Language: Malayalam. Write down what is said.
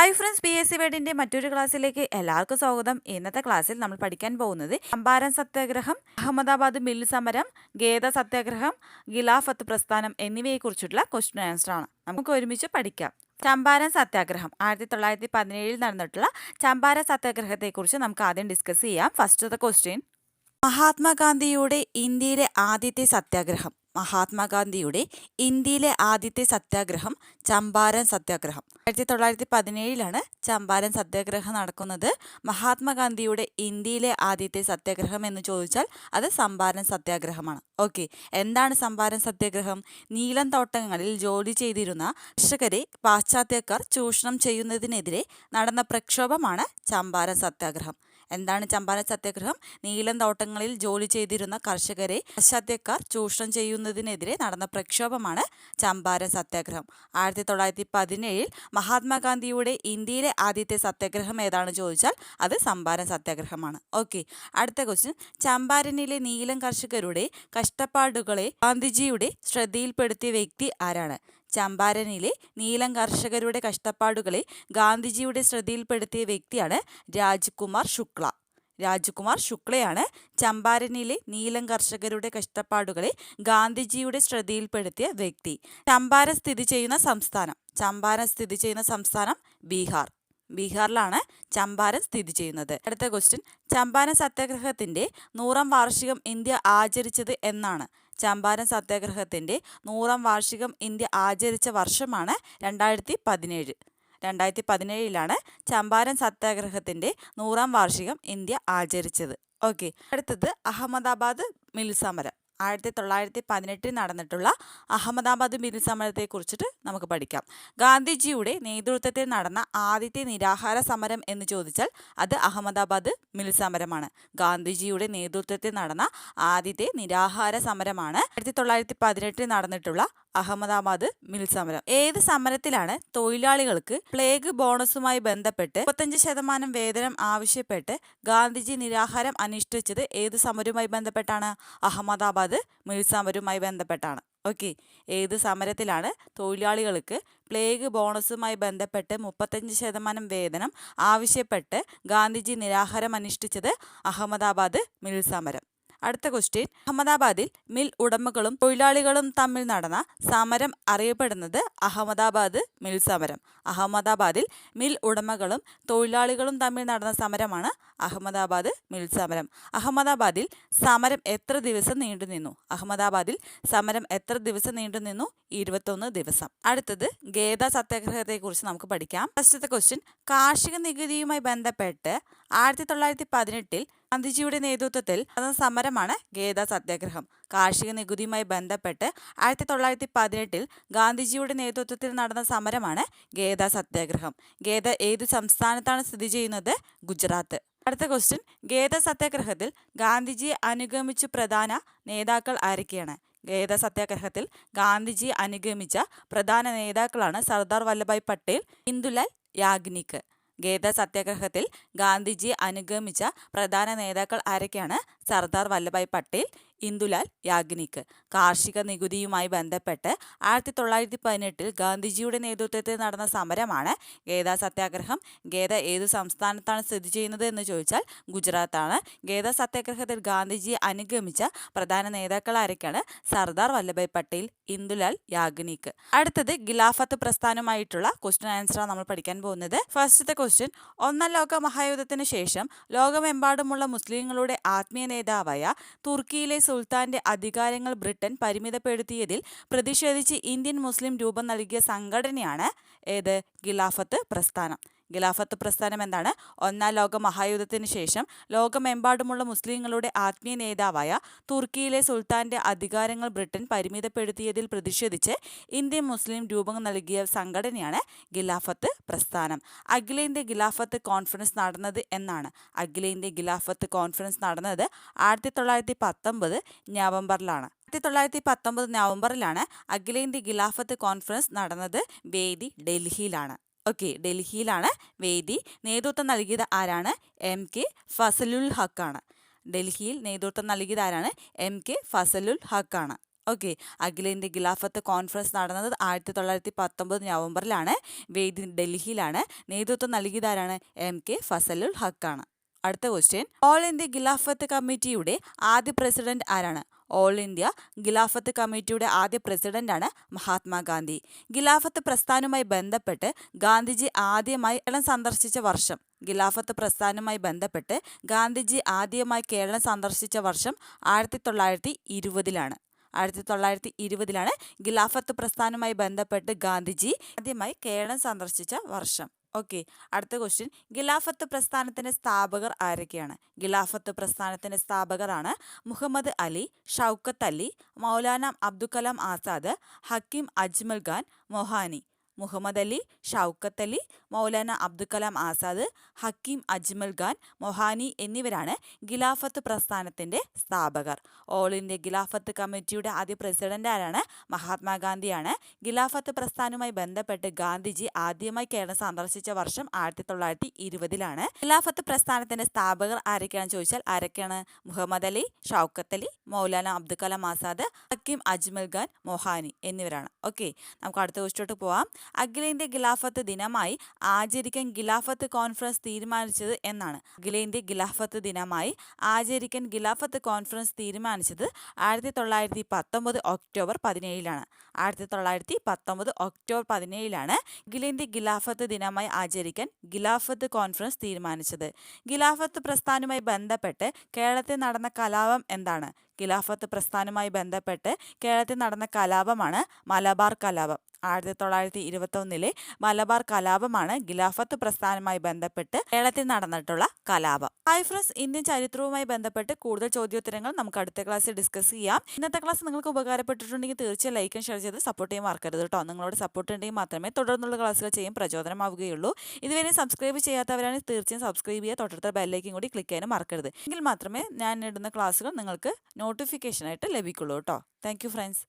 Hi friends P S C വേഡിന്റെ മറ്റൊരു ക്ലാസ്സിലേക്ക് എല്ലാവർക്കും സ്വാഗതം. ഇന്നത്തെ ക്ലാസ്സിൽ നമ്മൾ പഠിക്കാൻ പോകുന്നത് അമ്പാരൻ സത്യാഗ്രഹം അഹമ്മദാബാദ് മിൽ സമരം ഗേദ സത്യാഗ്രഹം ഗിലാഫത്ത് പ്രസ്ഥാനം എന്നിവയെക്കുറിച്ചുള്ള ക്വസ്റ്റ്യൻ ആൻസർ ആണ്. നമുക്ക് ഒരുമിച്ച് പഠിക്കാം. ചമ്പാരൻ സത്യാഗ്രഹം ആയിരത്തി തൊള്ളായിരത്തി പതിനേഴിൽ നടന്നിട്ടുള്ള ചമ്പാരൻ സത്യാഗ്രഹത്തെക്കുറിച്ച് നമുക്ക് ആദ്യം ഡിസ്കസ് ചെയ്യാം. ഫസ്റ്റ് ക്വസ്റ്റ്യൻ മഹാത്മാഗാന്ധിയുടെ ഇന്ത്യയിലെ ആദ്യത്തെ സത്യാഗ്രഹം. മഹാത്മാഗാന്ധിയുടെ ഇന്ത്യയിലെ ആദ്യത്തെ സത്യാഗ്രഹം ചമ്പാരൻ സത്യാഗ്രഹം. ആയിരത്തി തൊള്ളായിരത്തി പതിനേഴിലാണ് ചമ്പാരൻ സത്യാഗ്രഹം നടക്കുന്നത്. മഹാത്മാഗാന്ധിയുടെ ഇന്ത്യയിലെ ആദ്യത്തെ സത്യാഗ്രഹം എന്ന് ചോദിച്ചാൽ അത് സമ്പാരൻ സത്യാഗ്രഹമാണ്. ഓക്കെ എന്താണ് സമ്പാരൻ സത്യാഗ്രഹം? നീലം തോട്ടങ്ങളിൽ ജോലി ചെയ്തിരുന്ന കർഷകരെ പാശ്ചാത്യക്കാർ ചൂഷണം ചെയ്യുന്നതിനെതിരെ നടന്ന പ്രക്ഷോഭമാണ് ചമ്പാരൻ സത്യാഗ്രഹം. എന്താണ് ചമ്പാരൻ സത്യാഗ്രഹം? നീലം തോട്ടങ്ങളിൽ ജോലി ചെയ്തിരുന്ന കർഷകരെ പാശ്ചാത്യക്കാർ ചൂഷണം ചെയ്യുന്നതിനെതിരെ നടന്ന പ്രക്ഷോഭമാണ് ചമ്പാരൻ സത്യാഗ്രഹം. ആയിരത്തി തൊള്ളായിരത്തി പതിനേഴിൽ മഹാത്മാഗാന്ധിയുടെ ഇന്ത്യയിലെ ആദ്യത്തെ സത്യാഗ്രഹം ഏതാണ് ചോദിച്ചാൽ അത് ചമ്പാരൻ സത്യാഗ്രഹമാണ്. ഓക്കെ അടുത്ത ക്വസ്റ്റ്യൻ ചമ്പാരനിലെ നീലം കർഷകരുടെ കഷ്ടപ്പാടുകളെ ഗാന്ധിജിയുടെ ശ്രദ്ധയിൽപ്പെടുത്തിയ വ്യക്തി ആരാണ്? ചമ്പാരനിലെ നീലം കർഷകരുടെ കഷ്ടപ്പാടുകളെ ഗാന്ധിജിയുടെ ശ്രദ്ധയിൽപ്പെടുത്തിയ വ്യക്തിയാണ് രാജ്കുമാർ ശുക്ല. രാജ്കുമാർ ശുക്ലയാണ് ചമ്പാരനിലെ നീലം കർഷകരുടെ കഷ്ടപ്പാടുകളെ ഗാന്ധിജിയുടെ ശ്രദ്ധയിൽപ്പെടുത്തിയ വ്യക്തി. ചമ്പാരൻ സ്ഥിതി ചെയ്യുന്ന സംസ്ഥാനം. ചമ്പാരൻ സ്ഥിതി ചെയ്യുന്ന സംസ്ഥാനം ബീഹാർ. ബീഹാറിലാണ് ചമ്പാരൻ സ്ഥിതി ചെയ്യുന്നത്. അടുത്ത ക്വസ്റ്റ്യൻ ചമ്പാരൻ സത്യാഗ്രഹത്തിന്റെ നൂറാം വാർഷികം ഇന്ത്യ ആചരിച്ചത് എന്നാണ്. ചമ്പാരൻ സത്യാഗ്രഹത്തിന്റെ നൂറാം വാർഷികം ഇന്ത്യ ആചരിച്ച വർഷമാണ് രണ്ടായിരത്തി പതിനേഴ് രണ്ടായിരത്തി പതിനേഴിലാണ് ചമ്പാരൻ സത്യാഗ്രഹത്തിന്റെ നൂറാം വാർഷികം ഇന്ത്യ ആചരിച്ചത്. ഓക്കെ. അടുത്തത് അഹമ്മദാബാദ് മിൽ സമരം ആയിരത്തി തൊള്ളായിരത്തി പതിനെട്ടിൽ നടന്നിട്ടുള്ള അഹമ്മദാബാദ് മിൽ സമരത്തെക്കുറിച്ചിട്ട് നമുക്ക് പഠിക്കാം. ഗാന്ധിജിയുടെ നേതൃത്വത്തിൽ നടന്ന ആദ്യത്തെ നിരാഹാര സമരം എന്ന് ചോദിച്ചാൽ അത് അഹമ്മദാബാദ് മിൽ സമരമാണ് ഗാന്ധിജിയുടെ നേതൃത്വത്തിൽ നടന്ന ആദ്യത്തെ നിരാഹാര സമരമാണ് ആയിരത്തി തൊള്ളായിരത്തി പതിനെട്ടിൽ നടന്നിട്ടുള്ള അഹമ്മദാബാദ് മിൽ സമരം. ഏത് സമരത്തിലാണ് തൊഴിലാളികൾക്ക് പ്ലേഗ് ബോണസുമായി ബന്ധപ്പെട്ട് മുപ്പത്തഞ്ച് ശതമാനം വേതനം ആവശ്യപ്പെട്ട് ഗാന്ധിജി നിരാഹാരം അനുഷ്ഠിച്ചത് ഏത് സമരവുമായി ബന്ധപ്പെട്ടാണ്? അഹമ്മദാബാദ് മിൽ സമരവുമായി ബന്ധപ്പെട്ടാണ്. ഓക്കെ. ഏത് സമരത്തിലാണ് തൊഴിലാളികൾക്ക് പ്ലേഗ് ബോണസുമായി ബന്ധപ്പെട്ട് മുപ്പത്തഞ്ച് ശതമാനം വേതനം ആവശ്യപ്പെട്ട് ഗാന്ധിജി നിരാഹാരം അനുഷ്ഠിച്ചത്? അഹമ്മദാബാദ് മിൽ സമരം. അടുത്ത ക്വസ്റ്റ്യൻ അഹമ്മദാബാദിൽ മിൽ ഉടമകളും തൊഴിലാളികളും തമ്മിൽ നടന്ന സമരം അറിയപ്പെടുന്നത് അഹമ്മദാബാദ് മിൽ സമരം. അഹമ്മദാബാദിൽ മിൽ ഉടമകളും തൊഴിലാളികളും തമ്മിൽ നടന്ന സമരമാണ് അഹമ്മദാബാദ് മിൽ സമരം. അഹമ്മദാബാദിൽ സമരം എത്ര ദിവസം നീണ്ടുനിന്നു അഹമ്മദാബാദിൽ സമരം എത്ര ദിവസം നീണ്ടുനിന്നു ഇരുപത്തൊന്ന് ദിവസം. അടുത്തത് ഗേദ സത്യാഗ്രഹത്തെക്കുറിച്ച് നമുക്ക് പഠിക്കാം. ഫസ്റ്റത്തെ ക്വസ്റ്റ്യൻ കാർഷിക നികുതിയുമായി ബന്ധപ്പെട്ട് ആയിരത്തി തൊള്ളായിരത്തി പതിനെട്ടിൽ ഗാന്ധിജിയുടെ നേതൃത്വത്തിൽ നടന്ന സമരമാണ് ഗേദ സത്യാഗ്രഹം. കാർഷിക നികുതിയുമായി ബന്ധപ്പെട്ട് ആയിരത്തി തൊള്ളായിരത്തി പതിനെട്ടിൽ ഗാന്ധിജിയുടെ നേതൃത്വത്തിൽ നടന്ന സമരമാണ് ഗേദ സത്യാഗ്രഹം. ഗേദ ഏത് സംസ്ഥാനത്താണ് സ്ഥിതി ചെയ്യുന്നത്? ഗുജറാത്ത്. അടുത്ത ക്വസ്റ്റ്യൻ ഗേദ സത്യാഗ്രഹത്തിൽ ഗാന്ധിജിയെ അനുഗമിച്ചു പ്രധാന നേതാക്കൾ ആരൊക്കെയാണ്? ഗേദ സത്യാഗ്രഹത്തിൽ ഗാന്ധിജി അനുഗമിച്ച പ്രധാന നേതാക്കളാണ് സർദാർ വല്ലഭായ് പട്ടേൽ ഇന്ദുലാൽ യാഗ്നിക്. ഗേദ സത്യാഗ്രഹത്തിൽ ഗാന്ധിജിയെ അനുഗമിച്ച പ്രധാന നേതാക്കൾ ആരൊക്കെയാണ്? സർദാർ വല്ലഭായ് പട്ടേൽ ഇന്ദുലാൽ യാഗ്നിക് കാർഷിക നികുതിയുമായി ബന്ധപ്പെട്ട് ആയിരത്തി തൊള്ളായിരത്തി പതിനെട്ടിൽ ഗാന്ധിജിയുടെ നേതൃത്വത്തിൽ നടന്ന സമരമാണ് ഗേദ സത്യാഗ്രഹം. ഗേദ ഏത് സംസ്ഥാനത്താണ് സ്ഥിതി ചെയ്യുന്നത് എന്ന് ചോദിച്ചാൽ ഗുജറാത്താണ്. ഗേദ സത്യാഗ്രഹത്തിൽ ഗാന്ധിജിയെ അനുഗമിച്ച പ്രധാന നേതാക്കൾ ആരൊക്കെയാണ്? സർദാർ വല്ലഭായ് പട്ടേൽ ഇന്ദുലാൽ യാഗ്നിക് അടുത്തത് ഗിലാഫത്ത് പ്രസ്ഥാനമായിട്ടുള്ള ക്വസ്റ്റ്യൻ ആൻസറാണ് നമ്മൾ പഠിക്കാൻ പോകുന്നത്. ഫസ്റ്റത്തെ ക്വസ്റ്റ്യൻ ഒന്നാം ലോക മഹായുദ്ധത്തിന് ശേഷം ലോകമെമ്പാടുമുള്ള മുസ്ലിങ്ങളുടെ ആത്മീയ നേതാവായ തുർക്കിയിലെ സുൽത്താന്റെ അധികാരങ്ങൾ ബ്രിട്ടൻ പരിമിതപ്പെടുത്തിയതിൽ പ്രതിഷേധിച്ച് ഇന്ത്യൻ മുസ്ലിം രൂപം നൽകിയ സംഘടനയാണ് ഏത്? ഖിലാഫത്ത് പ്രസ്ഥാനം. ഖിലാഫത്ത് പ്രസ്ഥാനം എന്നാണ് ഒന്നാം ലോക മഹായുദ്ധത്തിന് ശേഷം ലോകമെമ്പാടുമുള്ള മുസ്ലിങ്ങളുടെ ആത്മീയ നേതാവായ തുർക്കിയിലെ സുൽത്താന്റെ അധികാരങ്ങൾ ബ്രിട്ടൻ പരിമിതപ്പെടുത്തിയതിൽ പ്രതിഷേധിച്ച് ഇന്ത്യൻ മുസ്ലിം രൂപം നൽകിയ സംഘടനയാണ് ഖിലാഫത്ത് പ്രസ്ഥാനം. അഖിലേന്ത്യ ഖിലാഫത്ത് കോൺഫറൻസ് നടന്നത് എന്നാണ്. അഖിലേന്ത്യ ഖിലാഫത്ത് കോൺഫറൻസ് നടന്നത് ആയിരത്തി തൊള്ളായിരത്തി പത്തൊമ്പത് നവംബറിലാണ്. ആയിരത്തി തൊള്ളായിരത്തി പത്തൊമ്പത് നവംബറിലാണ് അഖിലേന്ത്യ ഖിലാഫത്ത് കോൺഫറൻസ് നടന്നത് വേദി ഡൽഹിയിലാണ്. ഓക്കെ ഡൽഹിയിലാണ് വേദി. നേതൃത്വം നൽകിയത് ആരാണ്? എം കെ ഫസലുൽ ഹക്കാണ്. ഡൽഹിയിൽ നേതൃത്വം നൽകിയത് ആരാണ്? എം കെ ഫസലുൽ ഹക്കാണ്. ഓക്കെ അഖിലേന്ത്യ ഖിലാഫത്ത് കോൺഫറൻസ് നടന്നത് ആയിരത്തി തൊള്ളായിരത്തി പത്തൊമ്പത് നവംബറിലാണ്. വേദി ഡൽഹിയിലാണ്. നേതൃത്വം നൽകിയതാരാണ് എം കെ ഫസലുൽ ഹക്കാണ്. അടുത്ത ക്വസ്റ്റ്യൻ ഓൾ ഇന്ത്യ ഖിലാഫത്ത് കമ്മിറ്റിയുടെ ആദ്യ പ്രസിഡന്റ് ആരാണ്? ഓൾ ഇന്ത്യ ഖിലാഫത്ത് കമ്മിറ്റിയുടെ ആദ്യ പ്രസിഡന്റാണ് മഹാത്മാഗാന്ധി ഖിലാഫത്ത് പ്രസ്ഥാനവുമായി ബന്ധപ്പെട്ട് ഗാന്ധിജി ആദ്യമായി കേരളം സന്ദർശിച്ച വർഷം. ഖിലാഫത്ത് പ്രസ്ഥാനവുമായി ബന്ധപ്പെട്ട് ഗാന്ധിജി ആദ്യമായി കേരളം സന്ദർശിച്ച വർഷം ആയിരത്തി തൊള്ളായിരത്തി ഇരുപതിലാണ് ആയിരത്തി തൊള്ളായിരത്തി ഇരുപതിലാണ് ഖിലാഫത്ത് പ്രസ്ഥാനവുമായി ബന്ധപ്പെട്ട് ഗാന്ധിജി ആദ്യമായി കേരളം സന്ദർശിച്ച വർഷം. ഓക്കെ. അടുത്ത ക്വസ്റ്റ്യൻ ഖിലാഫത്ത് പ്രസ്ഥാനത്തിന്റെ സ്ഥാപകർ ആരൊക്കെയാണ്? ഖിലാഫത്ത് പ്രസ്ഥാനത്തിന്റെ സ്ഥാപകരാണ് മുഹമ്മദ് അലി ഷൗക്കത്ത് അലി മൗലാന അബ്ദുൽ കലാം ആസാദ് ഹക്കീം അജ്മൽ ഖാൻ മൊഹാനി. മുഹമ്മദ് അലി ഷൗക്കത്ത് അലി മൗലാന അബ്ദുൽ കലാം ആസാദ് ഹക്കീം അജ്മൽ ഖാൻ മൊഹാനി എന്നിവരാണ് ഖിലാഫത്ത് പ്രസ്ഥാനത്തിന്റെ സ്ഥാപകർ. ഓൾ ഇന്ത്യ ഖിലാഫത്ത് കമ്മിറ്റിയുടെ ആദ്യ പ്രസിഡന്റ് ആരാണ്? മഹാത്മാഗാന്ധിയാണ്. ഖിലാഫത്ത് പ്രസ്ഥാനവുമായി ബന്ധപ്പെട്ട് ഗാന്ധിജി ആദ്യമായി കേരളം സന്ദർശിച്ച വർഷം ആയിരത്തി തൊള്ളായിരത്തി ഇരുപതിലാണ് ഖിലാഫത്ത് പ്രസ്ഥാനത്തിന്റെ സ്ഥാപകർ ആരൊക്കെയാണെന്ന് ചോദിച്ചാൽ ആരൊക്കെയാണ്? മുഹമ്മദ് അലി ഷൗക്കത്ത് അലി മൗലാന അബ്ദുൽ കലാം ആസാദ് ഹക്കീം അജ്മൽ ഖാൻ മൊഹാനി എന്നിവരാണ്. ഓക്കെ നമുക്ക് അടുത്ത ക്വസ്റ്റോട്ട് പോവാം. അഖിലേന്ത്യ ഖിലാഫത്ത് ദിനമായി ആചരിക്കാൻ ഖിലാഫത്ത് കോൺഫറൻസ് തീരുമാനിച്ചത് എന്നാണ്. അഖിലേന്ത്യ ഖിലാഫത്ത് ദിനമായി ആചരിക്കാൻ ഖിലാഫത്ത് കോൺഫറൻസ് തീരുമാനിച്ചത് ആയിരത്തി തൊള്ളായിരത്തി പത്തൊമ്പത് ഒക്ടോബർ പതിനേഴിലാണ്. ആയിരത്തി തൊള്ളായിരത്തി പത്തൊമ്പത് ഒക്ടോബർ പതിനേഴിലാണ് അഖിലേന്ത്യ ഖിലാഫത്ത് ദിനമായി ആചരിക്കാൻ ഖിലാഫത്ത് കോൺഫറൻസ് തീരുമാനിച്ചത്. ഖിലാഫത്ത് പ്രസ്ഥാനവുമായി ബന്ധപ്പെട്ട് കേരളത്തിൽ നടന്ന കലാപം എന്താണ്? ഖിലാഫത്ത് പ്രസ്ഥാനവുമായി ബന്ധപ്പെട്ട് കേരളത്തിൽ നടന്ന കലാപമാണ് മലബാർ കലാപം. ആയിരത്തി തൊള്ളായിരത്തി ഇരുപത്തൊന്നിലെ മലബാർ കലാപമാണ് ഖിലാഫത്ത് പ്രസ്ഥാനവുമായി ബന്ധപ്പെട്ട് കേരളത്തിൽ നടന്നിട്ടുള്ള കലാപം. ഹൈഫ്രസ് ഇന്ത്യൻ ചരിത്രവുമായി ബന്ധപ്പെട്ട് കൂടുതൽ ചോദ്യോത്തരങ്ങൾ നമുക്ക് അടുത്ത ക്ലാസ്സിൽ ഡിസ്കസ് ചെയ്യാം. ഇന്നത്തെ ക്ലാസ് നിങ്ങൾക്ക് ഉപകാരപ്പെട്ടിട്ടുണ്ടെങ്കിൽ തീർച്ചയായും ലൈക്കും ഷെയർ ചെയ്ത് സപ്പോർട്ട് ചെയ്യാൻ മറക്കരുത് കേട്ടോ നിങ്ങളോട് സപ്പോർട്ട് ഉണ്ടെങ്കിൽ മാത്രമേ തുടർന്നുള്ള ക്ലാസ്സുകൾ ചെയ്യാൻ പ്രചോദനമാവുകയുള്ളൂ. ഇതുവരെ സബ്സ്ക്രൈബ് ചെയ്യാത്തവരാണെങ്കിൽ തീർച്ചയായും സബ്സ്ക്രൈബ് ചെയ്യുക. തൊട്ടടുത്ത ബെല്ലേക്കും കൂടി ക്ലിക്ക് ചെയ്യാനും മറക്കരുത്. എങ്കിൽ മാത്രമേ ഞാൻ ഇടുന്ന ക്ലാസ്സുകൾ നിങ്ങൾക്ക് നോട്ടിഫിക്കേഷനായിട്ട് ലഭിക്കുള്ളൂ കേട്ടോ താങ്ക് ഫ്രണ്ട്സ്